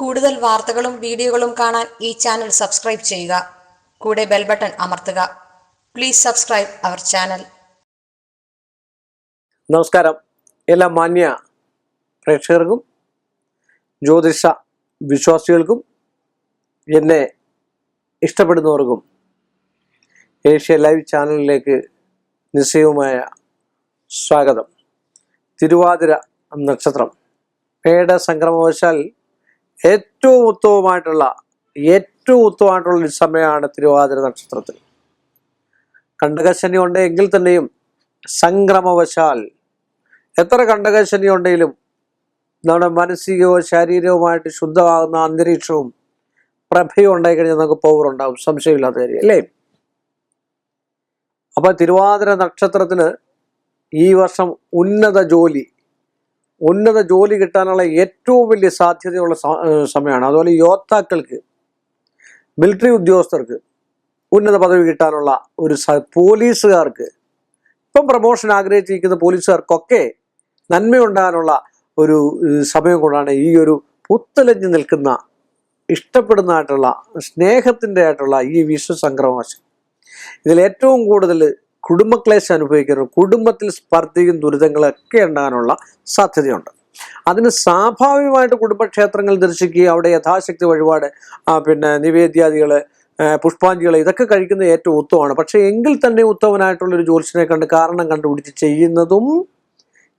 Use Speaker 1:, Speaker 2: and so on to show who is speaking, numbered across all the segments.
Speaker 1: കൂടുതൽ വാർത്തകളും വീഡിയോകളും കാണാൻ ഈ ചാനൽ സബ്സ്ക്രൈബ് ചെയ്യുക. കൂടെ ബെൽ ബട്ടൺ അമർത്തുക. പ്ലീസ് സബ്സ്ക്രൈബ് അവർ ചാനൽ
Speaker 2: നമസ്കാരം. എല്ലാ മാന്യ പ്രേക്ഷകർക്കും ജ്യോതിഷ വിശ്വാസികൾക്കും എന്നെ ഇഷ്ടപ്പെടുന്നവർക്കും ഏഷ്യ ലൈവ് ചാനലിലേക്ക് നിശ്ചയവുമായ സ്വാഗതം. തിരുവാതിര നക്ഷത്രം. പേട സംക്രമവശാൽ ഏറ്റവും ഉത്തമമായിട്ടുള്ള ഏറ്റവും ഉത്തമമായിട്ടുള്ള ഒരു സമയമാണ് തിരുവാതിര നക്ഷത്രത്തിൽ. കണ്ടകശനി ഉണ്ട് എങ്കിൽ തന്നെയും സംക്രമവശാൽ. എത്ര കണ്ടകശനി ഉണ്ടെങ്കിലും നമ്മുടെ മാനസികവും ശാരീരികവുമായിട്ട് ശുദ്ധമാകുന്ന അന്തരീക്ഷവും പ്രഭയും ഉണ്ടായി കഴിഞ്ഞാൽ നമുക്ക് പവർ ഉണ്ടാവും സംശയമില്ലാത്ത കാര്യം അല്ലേ? അപ്പൊ തിരുവാതിര നക്ഷത്രത്തിന് ഈ വർഷം ഉന്നത ജോലി ഉന്നത ജോലി കിട്ടാനുള്ള ഏറ്റവും വലിയ സാധ്യതയുള്ള സമയമാണ്. അതുപോലെ യോദ്ധാക്കൾക്ക് മിലിറ്ററി ഉദ്യോഗസ്ഥർക്ക് ഉന്നത പദവി കിട്ടാനുള്ള ഒരു പോലീസുകാർക്ക് ഇപ്പം പ്രമോഷൻ ആഗ്രഹിച്ചിരിക്കുന്ന പോലീസുകാർക്കൊക്കെ നന്മയുണ്ടാകാനുള്ള ഒരു സമയം കൊണ്ടാണ് ഈ ഒരു പുത്തലഞ്ഞു നിൽക്കുന്ന ഇഷ്ടപ്പെടുന്നതായിട്ടുള്ള സ്നേഹത്തിന്റെ ആയിട്ടുള്ള ഈ വിശ്വസംക്രമവശം ഇതിൽ ഏറ്റവും കൂടുതൽ കുടുംബക്ലേശം അനുഭവിക്കുന്നു കുടുംബത്തിൽ സ്പർദ്ധയും ദുരിതങ്ങളൊക്കെ ഉണ്ടാകാനുള്ള സാധ്യതയുണ്ട്. അതിന് സ്വാഭാവികമായിട്ട് കുടുംബക്ഷേത്രങ്ങൾ ദർശിക്കുകയും അവിടെ യഥാശക്തി വഴിപാട് പിന്നെ നിവേദ്യാദികൾ പുഷ്പാഞ്ജികൾ ഇതൊക്കെ കഴിക്കുന്ന ഏറ്റവും ഉത്തമമാണ്. പക്ഷേ എങ്കിൽ തന്നെ ഉത്തമനായിട്ടുള്ള ഒരു ജ്യോത്സ്യനെ കണ്ട് കാരണം കണ്ടുപിടിച്ച് ചെയ്യുന്നതും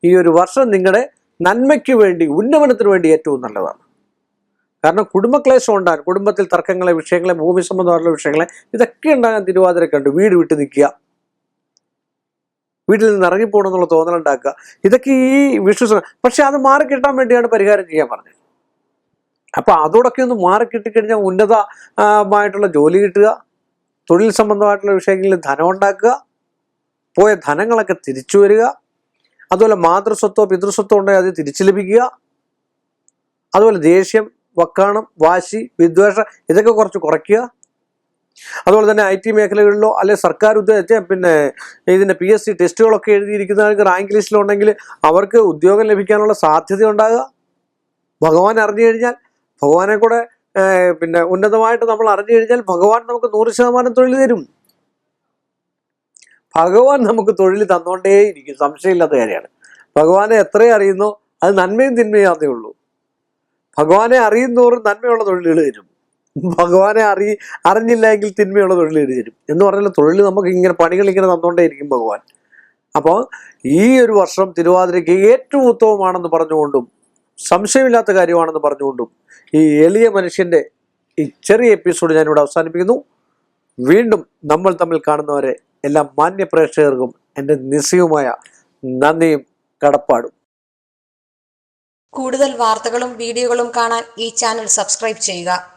Speaker 2: ഈ ഒരു വർഷം നിങ്ങളുടെ നന്മയ്ക്ക് വേണ്ടി ഉന്നമനത്തിന് വേണ്ടി ഏറ്റവും നല്ലതാണ്. കാരണം കുടുംബക്ലേശം ഉണ്ടാകാൻ കുടുംബത്തിൽ തർക്കങ്ങളെ വിഷയങ്ങളെ ഭൂമി സംബന്ധമായിട്ടുള്ള വിഷയങ്ങളെ ഇതൊക്കെ ഉണ്ടാകാൻ തിരുവാതിരക്കുണ്ട്. വീട് വിട്ട് നിൽക്കുക വീട്ടിൽ നിന്ന് ഇറങ്ങിപ്പോകണം എന്നുള്ള തോന്നലുണ്ടാക്കുക. ഇതൊക്കെ ഈ വിഷു പക്ഷെ അത് മാറി കിട്ടാൻ വേണ്ടിയാണ് പരിഹാരം ചെയ്യാൻ പറഞ്ഞത്. അപ്പൊ അതോടൊക്കെ ഒന്ന് മാറി കിട്ടിക്കഴിഞ്ഞാൽ ഉന്നതമായിട്ടുള്ള ജോലി കിട്ടുക തൊഴിൽ സംബന്ധമായിട്ടുള്ള വിഷയങ്ങളിൽ ധനം ഉണ്ടാക്കുക പോയ ധനങ്ങളൊക്കെ തിരിച്ചു വരിക അതുപോലെ മാതൃസ്വത്തോ പിതൃസ്വത്തോ ഉണ്ടെങ്കിൽ അത് തിരിച്ചു ലഭിക്കുക അതുപോലെ ദേഷ്യം വക്കാണം വാശി വിദ്വേഷം ഇതൊക്കെ കുറച്ച് കുറയ്ക്കുക അതുപോലെ തന്നെ ഐ ടി മേഖലകളിലോ അല്ലെ സർക്കാർ ഉദ്യോഗ പിന്നെ ഇതിന്റെ പി എസ് സി ടെസ്റ്റുകളൊക്കെ എഴുതിയിരിക്കുന്നവർക്ക് റാങ്ക് ലിസ്റ്റിലുണ്ടെങ്കിൽ അവർക്ക് ഉദ്യോഗം ലഭിക്കാനുള്ള സാധ്യത ഉണ്ടാകുക ഭഗവാൻ അറിഞ്ഞു കഴിഞ്ഞാൽ ഭഗവാനെ കൂടെ പിന്നെ ഉന്നതമായിട്ട് നമ്മൾ അറിഞ്ഞു കഴിഞ്ഞാൽ ഭഗവാൻ നമുക്ക് നൂറ് ശതമാനം തൊഴിൽ തരും. ഭഗവാൻ നമുക്ക് തൊഴിൽ തന്നുകൊണ്ടേയിരിക്കും സംശയമില്ലാത്ത കാര്യമാണ്. ഭഗവാനെ എത്രയും അറിയുന്നോ അത് നന്മയും തിന്മയും അതേ ഉള്ളൂ. ഭഗവാനെ അറിയുന്നോറും നന്മയുള്ള തൊഴിലുകൾ തരും. ഭഗവാനെ അറി അറിഞ്ഞില്ല എങ്കിൽ തിന്മയുള്ള തൊഴിൽ തരും. എന്ന് പറഞ്ഞാൽ തൊഴിൽ നമുക്ക് ഇങ്ങനെ പണികൾ ഇങ്ങനെ തന്നുകൊണ്ടേയിരിക്കും ഭഗവാൻ. അപ്പോൾ ഈ ഒരു വർഷം തിരുവാതിരയ്ക്ക് ഏറ്റവും ഉത്തമമാണെന്ന് പറഞ്ഞുകൊണ്ടും സംശയമില്ലാത്ത കാര്യമാണെന്ന് പറഞ്ഞുകൊണ്ടും ഈ എളിയ മനുഷ്യന്റെ ഈ ചെറിയ എപ്പിസോഡ് ഞാനിവിടെ അവസാനിപ്പിക്കുന്നു. വീണ്ടും നമ്മൾ തമ്മിൽ കാണുന്നവരെ എല്ലാ മാന്യ പ്രേക്ഷകർക്കും എന്റെ നിസ്സയവുമായ നന്ദിയും കടപ്പാടും.
Speaker 1: കൂടുതൽ വാർത്തകളും വീഡിയോകളും കാണാൻ ഈ ചാനൽ സബ്സ്ക്രൈബ് ചെയ്യുക.